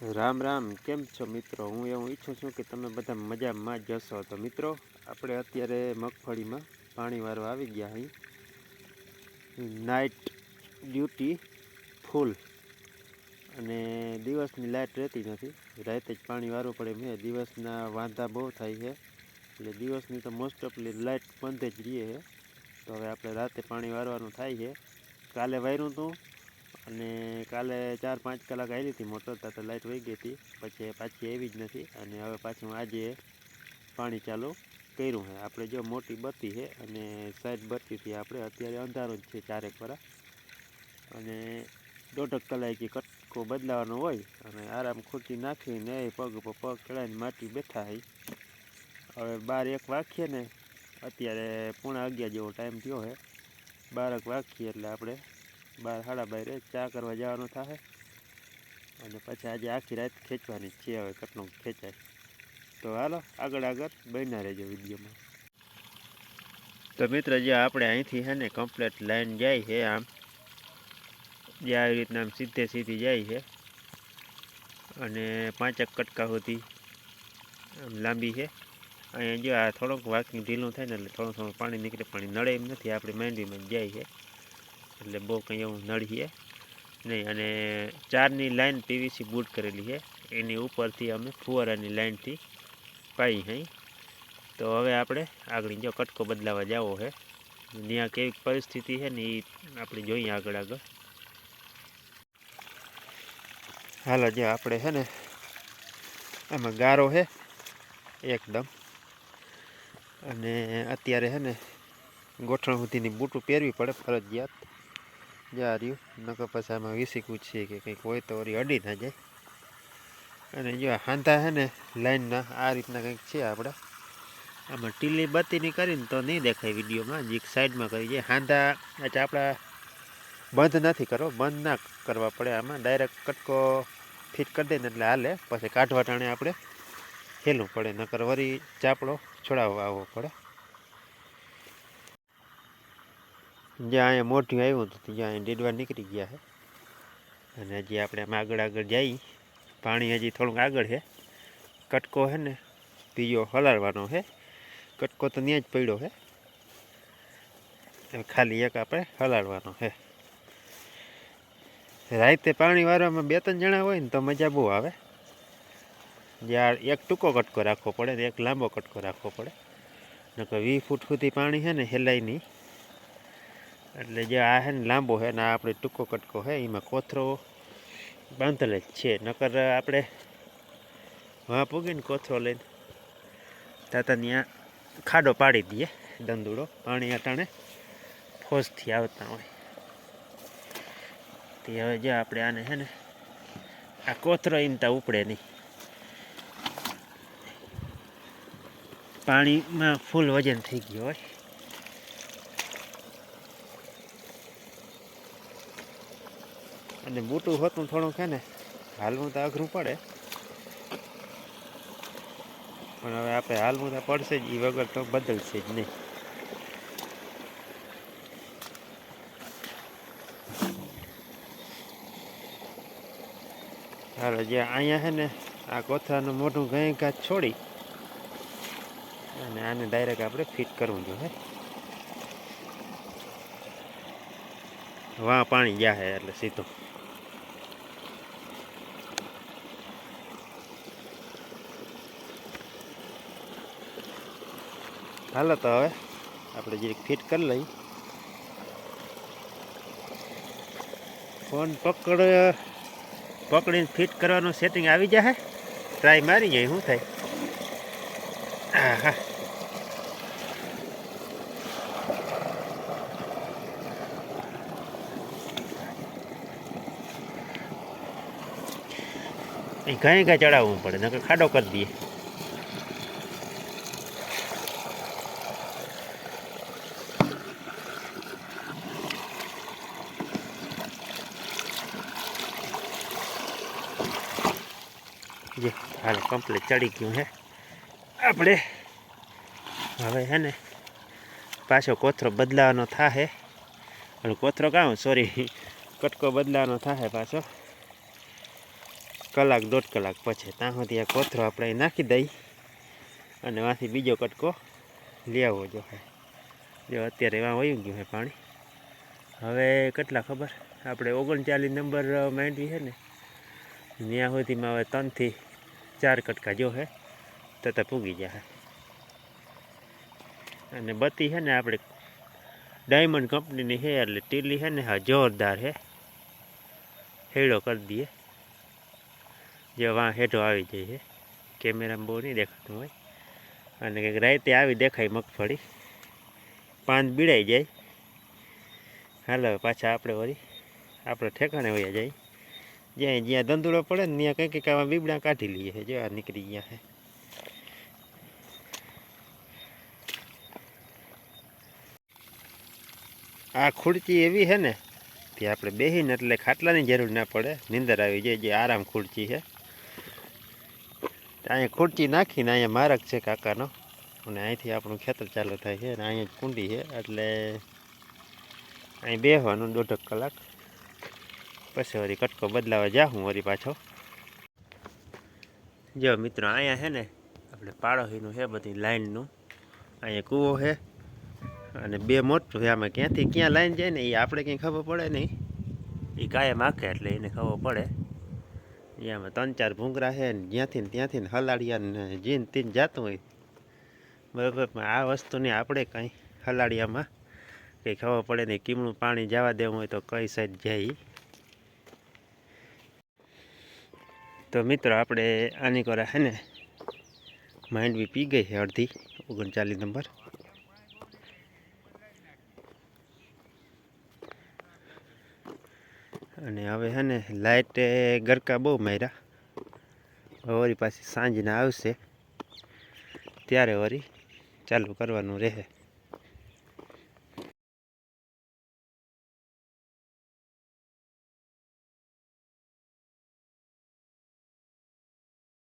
રામ રામ, કેમ છો મિત્રો? હું એવું ઈચ્છું છું કે તમે બધા મજામાં જશો તો મિત્રો, આપણે અત્યારે મગફળીમાં પાણી વાળવા આવી ગયા અહીં નાઇટ ડ્યુટી ફૂલ અને દિવસની લાઇટ રહેતી નથી. રાતે જ પાણી વારવું પડે મેં દિવસના વાંધા બહુ થાય છે. એટલે દિવસની તો મોસ્ટ ઓફલી લાઇટ બંધ જ રહીએ છે તો હવે આપણે રાતે પાણી વારવાનું થાય છે. કાલે વાર્યું હતું અને કાલે ચાર પાંચ કલાક આવી હતી, મોટર તો લાઇટ વહી ગઈ હતી, પછી પાછી આવી જ નથી અને હવે પાછું આજે પાણી ચાલુ કર્યું છે આપણે જો મોટી બત્તી છે અને સાઈડ બત્તીથી આપણે, અત્યારે અંધારું જ છે ચારેક વરા. અને દોઢક કલાકે કટકો બદલાવાનો હોય અને આરામ ખુરશી નાખીને એ પગ ઉપર પગ ચડાવીને માટી બેઠા હોય હવે બાર એક વાગીએ ને અત્યારે પૂણા અગિયાર જેવો ટાઈમ થયો છે બારક વાગીએ એટલે આપણે બાર સાડા બારે ચા કરવા જવાનું થાય અને પછી આજે આખી રાત ખેંચવાની છે, હવે કેટલું ખેંચાય. તો હાલો, આગળ આગળ બન્યા રહેજો વિડીયોમાં. તો મિત્ર, જે આપણે અહીંથી છે ને કમ્પ્લેટ લાઈન જાય છે આમ, જે આવી રીતના આમ સીધે સીધી જાય છે. અને પાંચેક કટકા સુધી આમ લાંબી છે. અહીંયા જો આ થોડુંક વાકિંગ ઢીલું થાય ને એટલે થોડું થોડું પાણી નીકળે, પાણી નડે એમ નથી, આપણે માંડવીમાં જાય છે. એટલે બહુ કંઈ એવું નળીએ નહીં. અને ચારની લાઈન પીવીસી બૂટ કરેલી છે. એની ઉપરથી અમે ફુવારાની લાઇનથી પાઈ હઈ. તો હવે આપણે આગળ જો કટકો બદલાવા જવો છે ત્યાં કેવી પરિસ્થિતિ છે ને એ આપણે જોઈએ આગળ આગળ. હાલો, જે આપણે છે ને આમાં ગારો છે એકદમ. અને અત્યારે છે ને ગોઠણ સુધીની બૂટું પહેરવી પડે ફરજિયાત. જા રહ્યું. નકર પછી આમાં વીસીકું છે કે કંઈક હોય તો વળી અડી ના જાય. અને જો હાંધા છે ને, લાઈનના, આ રીતના કંઈક છે આપણે. આમાં ટીલી બત્તીની કરીને તો નહીં દેખાય વિડીયોમાં જે સાઈડમાં કરી જાય હાંધા, અચ્છા, આપણા બંધ નથી કરવો બંધ ના કરવા પડે આમાં. ડાયરેક્ટ કટકો ફિટ કરી દઈએ ને એટલે હાલે. પછી કાઢવા ટાણે આપણે હેલવું પડે, નકર વરી ચાપડો છોડાવવા આવવો પડે. જ્યાં અહીંયા મોઢું આવ્યું હતું ત્યાં અહીં ડેડવા નીકળી ગયા છે. અને હજી આપણે આમ આગળ આગળ જઈ, પાણી હજી થોડુંક આગળ છે. કટકો છે ને, બીજો હલાડવાનો છે. કટકો તો ત્યાં જ પડ્યો છે. ખાલી એક આપણે હલાડવાનો છે. રાતે પાણી વારવામાં બે ત્રણ જણા હોય ને તો મજા બહુ આવે. જ્યાં એક ટૂંકો કટકો રાખવો પડે એક લાંબો કટકો રાખવો પડે. નકર વીસ ફૂટ સુધી પાણી છે ને, હેલાય નહીં. એટલે જે આ છે ને લાંબો છે ને આ આપણે ટૂંકો કટકો છે એમાં કોથરો બાંધેલ જ છે. નકર આપણે વાં પૂગીને કોથરો લઈને તાતા ત્યાં ખાડો પાડી દઈએ દંદુડો. પાણી અટાણે ફોજથી આવતા હોય. તે હવે જે આપણે આને છે ને આ કોથરો ઈમતા ઉપડે નહીં. પાણીમાં ફૂલ વજન થઈ ગયું હોય. અને મોટું હોતું થોડુંક છે ને, હાલવું તો અઘરું પડે. પણ હવે આપણે હાલવું તો પડશે જ એ વગર તો બદલશે જ નહીં. હાલો, જે અહીંયા છે ને, આ કોથરાનું મોટું ઘણી કાચ છોડી અને આને ડાયરેક્ટ આપણે ફિટ કરવું જોઈએ. વાં પાણી ગયા એટલે સીધું. હાલો તો હવે આપણે જે ફિટ કરી લઈ ફોન પકડ, પકડીને ફિટ કરવાનું સેટિંગ આવી જાય ટ્રાય મારી જાય, શું થાય? હા એ ઘાય ચડાવવું પડે, નકર ખાડો કરી દઈએ જે હાલ કમ્પ્લીટ ચડી ગયું છે આપણે હવે છે ને પાછો કોથરો બદલાવાનો થાહે. અને કોથરો કાં? સોરી કટકો બદલાવાનો થાહે પાછો. કલાક દોઢ કલાક પછી ત્યાં સુધી આ કોથરો આપણે નાખી દઈ. અને વાંથી બીજો કટકો લઈ આવવો જોઈએ. જો અત્યારે એમાં વયું ગયું છે પાણી. હવે કેટલા ખબર? આપણે ઓગણચાલીસ નંબર માંડવી છે ને. ત્યાં સુધીમાં હવે ત્રણથી ચાર કટકા જો હે, તો તો પૂગી જાય અને બત્તી છે ને આપણે ડાયમંડ કંપનીની છે એટલે ટીલી છે ને હા જોરદાર છે હેડો કરી દઈએ. જો વાં હેઠો આવી જાય છે કેમેરામાં બહુ નહીં દેખાતું હોય. અને કંઈક રાતે આવી દેખાય મગફળી. પાન બીડાઈ જાય. હાલો હવે પાછા આપણે વળી, આપણે ઠેકાણે વયા જાય. જ્યાં જ્યાં ધંધુડો પડે ને ત્યાં કંઈક કંઈક આવા બીબડા કાઢી લઈએ. છે જો આ નીકળી ગયા છે આ ખુરચી એવી છે ને કે આપણે બેસીને એટલે ખાટલાની જરૂર ના પડે. નીંદર આવી જાય જે આરામ ખુરચી છે અહીંયા ખુરચી નાખીને અહીંયા મારક છે કાકાનો. અને અહીંથી આપણું ખેતર ચાલુ થાય છે અને અહીંયા કુંડી છે. એટલે અહીં બેસવાનું દોઢક કલાક. પછી વળી કટકો બદલાવા જાઉં વળી પાછો. જો મિત્રો, અહીંયા છે ને આપણે પાડોશીનું છે બધી લાઈનનું. અહીંયા કૂવો છે અને બે મોટું છે. આમાં ક્યાંથી ક્યાં લાઈન જાય ને એ આપણે કંઈ ખબર પડે નહીં. એ કાયમ આખે એટલે એને ખબર પડે. એમાં ત્રણ ચાર ભૂંગરા છે ને જ્યાંથી ને ત્યાંથી ને હલાડિયા જીન તીન જાતું હોય. બરાબર, પણ આ વસ્તુની આપણે કંઈ હલાડિયામાં કંઈ ખબર પડે નહીં. કીમણું પાણી જવા દેવું હોય તો કઈ સાઈડ જાય તો મિત્રો, આપણે આની કોરા છે ને માઇન્ડ બી પી ગઈ છે અડધી, ઓગણચાલીસ નંબર. અને હવે છે ને લાઇટે ગરકા બહુ માર્યા. વળી પાછી સાંજના આવશે. ત્યારે વળી ચાલુ કરવાનું રહે.